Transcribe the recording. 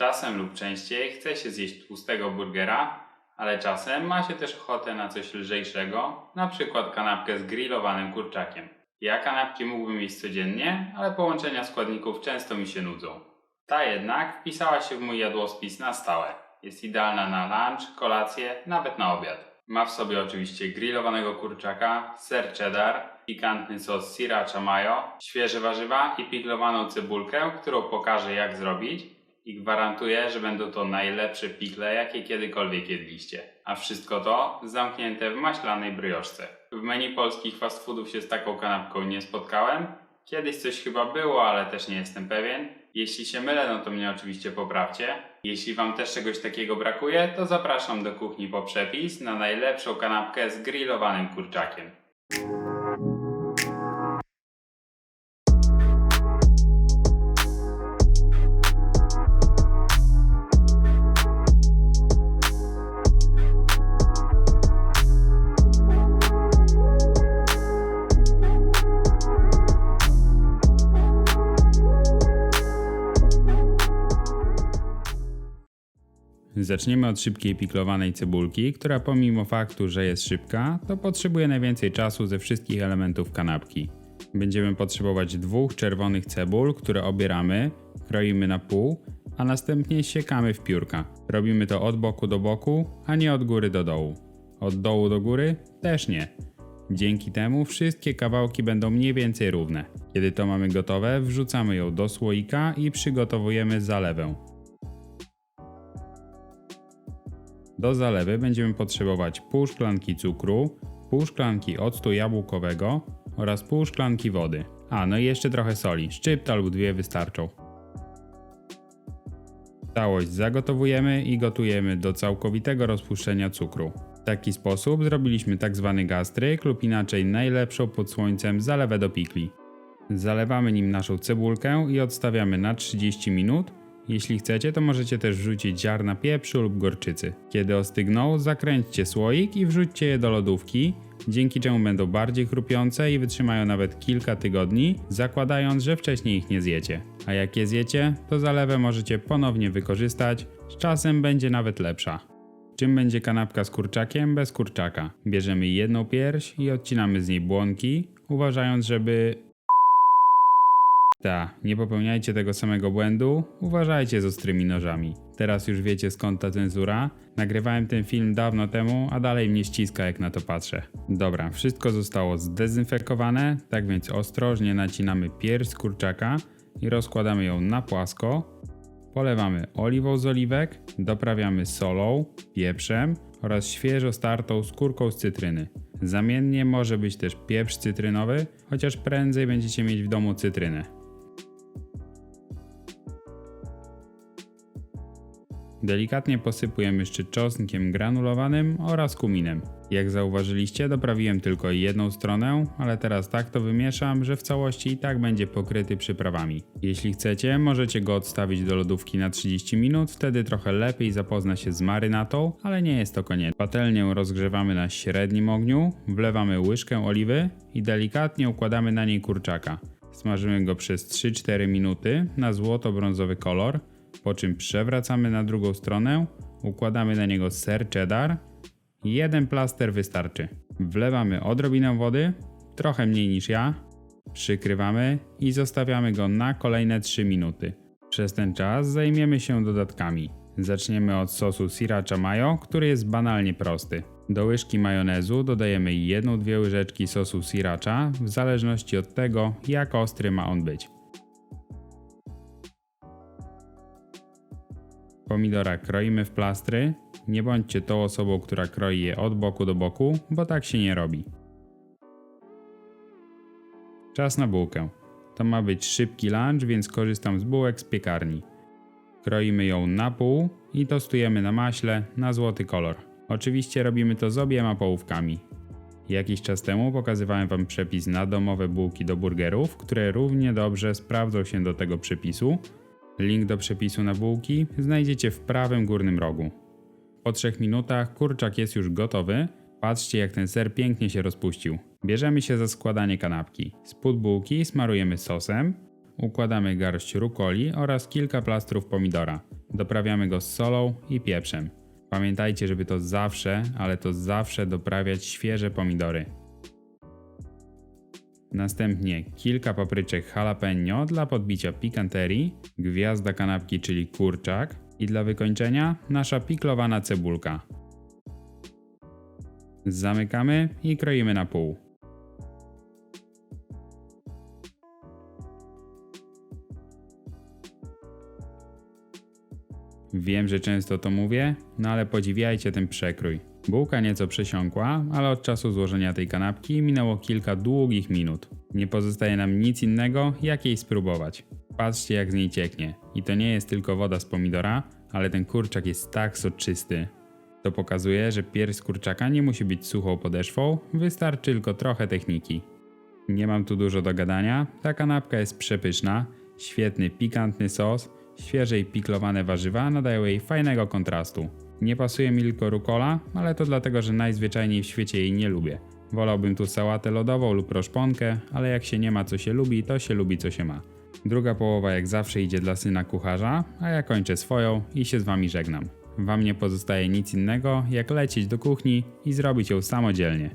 Czasem lub częściej chce się zjeść tłustego burgera, ale czasem ma się też ochotę na coś lżejszego, na przykład kanapkę z grillowanym kurczakiem. Ja kanapki mógłbym jeść codziennie, ale połączenia składników często mi się nudzą. Ta jednak wpisała się w mój jadłospis na stałe. Jest idealna na lunch, kolację, nawet na obiad. Ma w sobie oczywiście grillowanego kurczaka, ser cheddar, pikantny sos sriracha mayo, świeże warzywa i piklowaną cebulkę, którą pokażę jak zrobić i gwarantuję, że będą to najlepsze pikle, jakie kiedykolwiek jedliście. A wszystko to zamknięte w maślanej brioszce. W menu polskich fast foodów się z taką kanapką nie spotkałem. Kiedyś coś chyba było, ale też nie jestem pewien. Jeśli się mylę, no to mnie oczywiście poprawcie. Jeśli Wam też czegoś takiego brakuje, to zapraszam do kuchni po przepis na najlepszą kanapkę z grillowanym kurczakiem. Zaczniemy od szybkiej piklowanej cebulki, która pomimo faktu, że jest szybka, to potrzebuje najwięcej czasu ze wszystkich elementów kanapki. Będziemy potrzebować dwóch czerwonych cebul, które obieramy, kroimy na pół, a następnie siekamy w piórka. Robimy to od boku do boku, a nie od góry do dołu. Od dołu do góry też nie. Dzięki temu wszystkie kawałki będą mniej więcej równe. Kiedy to mamy gotowe, wrzucamy ją do słoika i przygotowujemy zalewę. Do zalewy będziemy potrzebować pół szklanki cukru, pół szklanki octu jabłkowego oraz pół szklanki wody. A, no i jeszcze trochę soli, szczypta lub dwie wystarczą. Całość zagotowujemy i gotujemy do całkowitego rozpuszczenia cukru. W taki sposób zrobiliśmy tak zwany gastryk lub inaczej najlepszą pod słońcem zalewę do pikli. Zalewamy nim naszą cebulkę i odstawiamy na 30 minut. Jeśli chcecie, to możecie też wrzucić ziarna pieprzu lub gorczycy. Kiedy ostygną, zakręćcie słoik i wrzućcie je do lodówki, dzięki czemu będą bardziej chrupiące i wytrzymają nawet kilka tygodni, zakładając, że wcześniej ich nie zjecie. A jak je zjecie, to zalewę możecie ponownie wykorzystać, z czasem będzie nawet lepsza. Czym będzie kanapka z kurczakiem bez kurczaka? Bierzemy jedną pierś i odcinamy z niej błonki, uważając, żeby ta, nie popełniajcie tego samego błędu, uważajcie z ostrymi nożami. Teraz już wiecie skąd ta cenzura. Nagrywałem ten film dawno temu, a dalej mnie ściska jak na to patrzę. Dobra, wszystko zostało zdezynfekowane, tak więc ostrożnie nacinamy pierś kurczaka i rozkładamy ją na płasko. Polewamy oliwą z oliwek, doprawiamy solą, pieprzem oraz świeżo startą skórką z cytryny. Zamiennie może być też pieprz cytrynowy, chociaż prędzej będziecie mieć w domu cytrynę. Delikatnie posypujemy jeszcze czosnkiem granulowanym oraz kuminem. Jak zauważyliście, doprawiłem tylko jedną stronę, ale teraz tak to wymieszam, że w całości i tak będzie pokryty przyprawami. Jeśli chcecie, możecie go odstawić do lodówki na 30 minut, wtedy trochę lepiej zapozna się z marynatą, ale nie jest to koniec. Patelnię rozgrzewamy na średnim ogniu, wlewamy łyżkę oliwy i delikatnie układamy na niej kurczaka. Smażymy go przez 3-4 minuty na złoto-brązowy kolor, po czym przewracamy na drugą stronę, układamy na niego ser cheddar. Jeden plaster wystarczy. Wlewamy odrobinę wody, trochę mniej niż ja, przykrywamy i zostawiamy go na kolejne 3 minuty. Przez ten czas zajmiemy się dodatkami. Zaczniemy od sosu sriracha mayo, który jest banalnie prosty. Do łyżki majonezu dodajemy 1-2 łyżeczki sosu sriracha, w zależności od tego, jak ostry ma on być. Pomidora kroimy w plastry. Nie bądźcie tą osobą, która kroi je od boku do boku, bo tak się nie robi. Czas na bułkę. To ma być szybki lunch, więc korzystam z bułek z piekarni. Kroimy ją na pół i tostujemy na maśle na złoty kolor. Oczywiście robimy to z obiema połówkami. Jakiś czas temu pokazywałem Wam przepis na domowe bułki do burgerów, które równie dobrze sprawdzą się do tego przepisu, Link do przepisu na bułki znajdziecie w prawym górnym rogu. Po 3 minutach kurczak jest już gotowy. Patrzcie jak ten ser pięknie się rozpuścił. Bierzemy się za składanie kanapki. Spód bułki smarujemy sosem, układamy garść rukoli oraz kilka plastrów pomidora. Doprawiamy go z solą i pieprzem. Pamiętajcie, żeby to zawsze, ale to zawsze doprawiać świeże pomidory. Następnie kilka papryczek jalapeno dla podbicia pikanterii, gwiazda kanapki, czyli kurczak i dla wykończenia nasza piklowana cebulka. Zamykamy i kroimy na pół. Wiem, że często to mówię, no ale podziwiajcie ten przekrój. Bułka nieco przesiąkła, ale od czasu złożenia tej kanapki minęło kilka długich minut. Nie pozostaje nam nic innego, jak jej spróbować. Patrzcie jak z niej cieknie. I to nie jest tylko woda z pomidora, ale ten kurczak jest tak soczysty. To pokazuje, że pierś kurczaka nie musi być suchą podeszwą, wystarczy tylko trochę techniki. Nie mam tu dużo do gadania, ta kanapka jest przepyszna, świetny pikantny sos, świeże i piklowane warzywa nadają jej fajnego kontrastu. Nie pasuje mi tylko rukola, ale to dlatego, że najzwyczajniej w świecie jej nie lubię. Wolałbym tu sałatę lodową lub roszponkę, ale jak się nie ma co się lubi, to się lubi co się ma. Druga połowa jak zawsze idzie dla syna kucharza, a ja kończę swoją i się z wami żegnam. Wam nie pozostaje nic innego, jak lecieć do kuchni i zrobić ją samodzielnie.